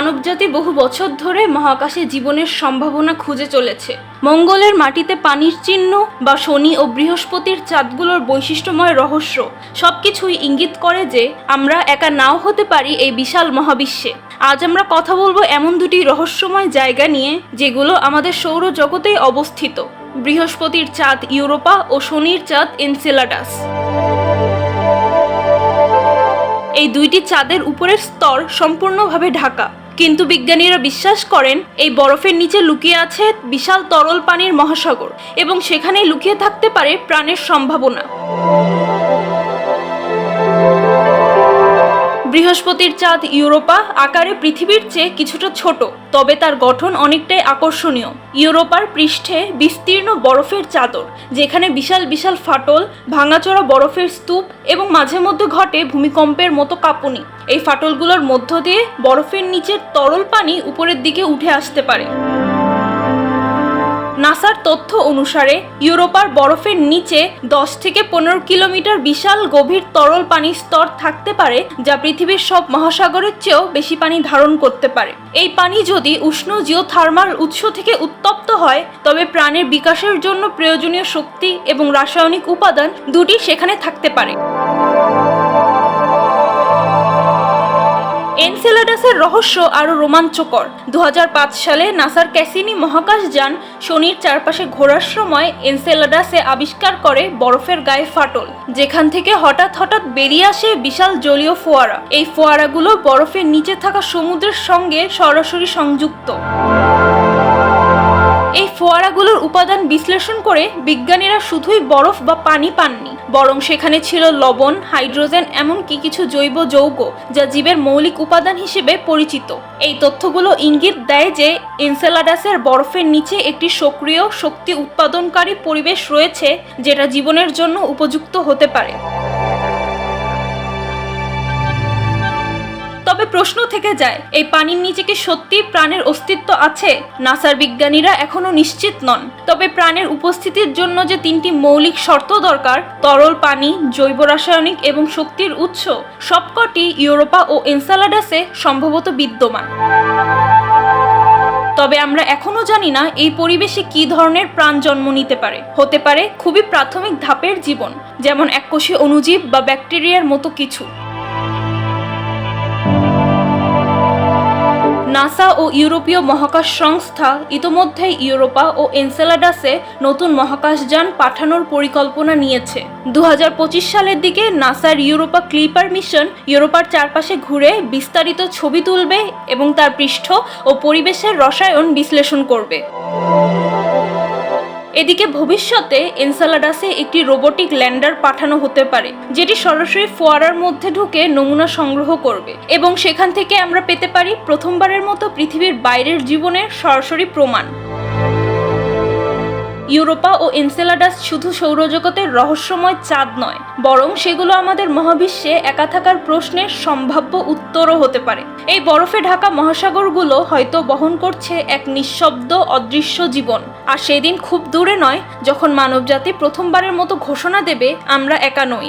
মানবজাতি বহু বছর ধরে মহাকাশে জীবনের সম্ভাবনা খুঁজে চলেছে। মঙ্গলের মাটিতে পানির চিহ্ন বা শনি ও বৃহস্পতির চাঁদগুলোর বৈশিষ্ট্যময় রহস্য সবকিছুই ইঙ্গিত করে যে আমরা একা নাও হতে পারি এই বিশাল মহাবিশ্বে। আজ আমরা কথা বলব এমন দুটি রহস্যময় জায়গা নিয়ে যেগুলো আমাদের সৌরজগতেই অবস্থিত। বৃহস্পতির চাঁদ ইউরোপা ও শনির চাঁদ এনসেলাডাস। এই দুইটি চাঁদের উপরের স্তর সম্পূর্ণভাবে ঢাকা। কিন্তু বিজ্ঞানীরা বিশ্বাস করেন, এই বরফের নিচে লুকিয়ে আছে বিশাল তরল পানির মহাসাগর এবং সেখানে লুকিয়ে থাকতে পারে প্রাণের সম্ভাবনা। বৃহস্পতির চাঁদ ইউরোপা আকারে পৃথিবীর চেয়ে কিছুটা ছোট, তবে তার গঠন অনেকটাই আকর্ষণীয়। ইউরোপার পৃষ্ঠে বিস্তীর্ণ বরফের চাদর, যেখানে বিশাল বিশাল ফাটল, ভাঙাচোরা বরফের স্তূপ এবং মাঝে মধ্যে ঘটে ভূমিকম্পের মতো কাঁপুনি। এই ফাটলগুলোর মধ্য দিয়ে বরফের নিচের তরল পানি উপরের দিকে উঠে আসতে পারে। নাসার তথ্য অনুসারে, ইউরোপার বরফের নিচে দশ থেকে পনেরো কিলোমিটার বিশাল গভীর তরল পানির স্তর থাকতে পারে, যা পৃথিবীর সব মহাসাগরের চেয়েও বেশি পানি ধারণ করতে পারে। এই পানি যদি উষ্ণ জিওথার্মাল উৎস থেকে উত্তপ্ত হয়, তবে প্রাণের বিকাশের জন্য প্রয়োজনীয় শক্তি এবং রাসায়নিক উপাদান দুটি সেখানে থাকতে পারে। এনসেলাডাসের রহস্য আরও রোমাঞ্চকর। দু হাজার পাঁচ সালে নাসার ক্যাসিনি মহাকাশ যান শনির চারপাশে ঘোরার সময় এনসেলাডাসে আবিষ্কার করে বরফের গায়ে ফাটল, যেখান থেকে হঠাৎ হঠাৎ বেরিয়ে আসে বিশাল জলীয় ফোয়ারা। এই ফোয়ারাগুলো বরফের নিচে থাকা সমুদ্রের সঙ্গে সরাসরি সংযুক্ত। এই ফোয়ারাগুলোর উপাদান বিশ্লেষণ করে বিজ্ঞানীরা শুধুই বরফ বা পানি পাননি, বরং সেখানে ছিল লবণ, হাইড্রোজেন, এমনকি কিছু জৈব যৌগ যা জীবের মৌলিক উপাদান হিসেবে পরিচিত। এই তথ্যগুলো ইঙ্গিত দেয় যে এনসেলাডাসের বরফের নিচে একটি সক্রিয় শক্তি উৎপাদনকারী পরিবেশ রয়েছে যেটা জীবনের জন্য উপযুক্ত হতে পারে। প্রশ্ন থেকে যায়, এই পানির নিচে কি সত্যি প্রাণের অস্তিত্ব আছে? নাসার বিজ্ঞানীরা এখনও নিশ্চিত নন। তবে প্রাণের উপস্থিতির জন্য যে তিনটি মৌলিক শর্ত দরকার, তরল পানি, জৈব রাসায়নিক এবং শক্তির উৎস, সবকটি ইউরোপা ও এনসালাডাসে সম্ভবত বিদ্যমান। তবে আমরা এখনও জানি না এই পরিবেশে কী ধরনের প্রাণ জন্ম নিতে পারে। হতে পারে খুবই প্রাথমিক ধাপের জীবন, যেমন এককোষী অণুজীব বা ব্যাকটেরিয়ার মতো কিছু। নাসা ও ইউরোপীয় মহাকাশ সংস্থা ইতোমধ্যে ইউরোপা ও এনসেলাডাসে নতুন মহাকাশযান পাঠানোর পরিকল্পনা নিয়েছে। দু হাজার পঁচিশ সালের দিকে নাসার ইউরোপা ক্লিপার মিশন ইউরোপার চারপাশে ঘুরে বিস্তারিত ছবি তুলবে এবং তার পৃষ্ঠ ও পরিবেশের রসায়ন বিশ্লেষণ করবে। এদিকে ভবিষ্যতে এনসালাডাসে একটি রোবোটিক ল্যান্ডার পাঠানো হতে পারে, যেটি সরাসরি ফোয়ারার মধ্যে ঢুকে নমুনা সংগ্রহ করবে এবং সেখান থেকে আমরা পেতে পারি প্রথমবারের মতো পৃথিবীর বাইরের জীবনের সরাসরি প্রমাণ। ইউরোপা ও এনসেলাডাস শুধু সৌরজগতের রহস্যময় চাঁদ নয়, বরং সেগুলো আমাদের মহাবিশ্বে একা থাকার প্রশ্নের সম্ভাব্য উত্তরও হতে পারে। এই বরফে ঢাকা মহাসাগরগুলো হয়তো বহন করছে এক নিঃশব্দ, অদৃশ্য জীবন। আর সেদিন খুব দূরে নয়, যখন মানবজাতি প্রথমবারের মতো ঘোষণা দেবে, আমরা একা নই।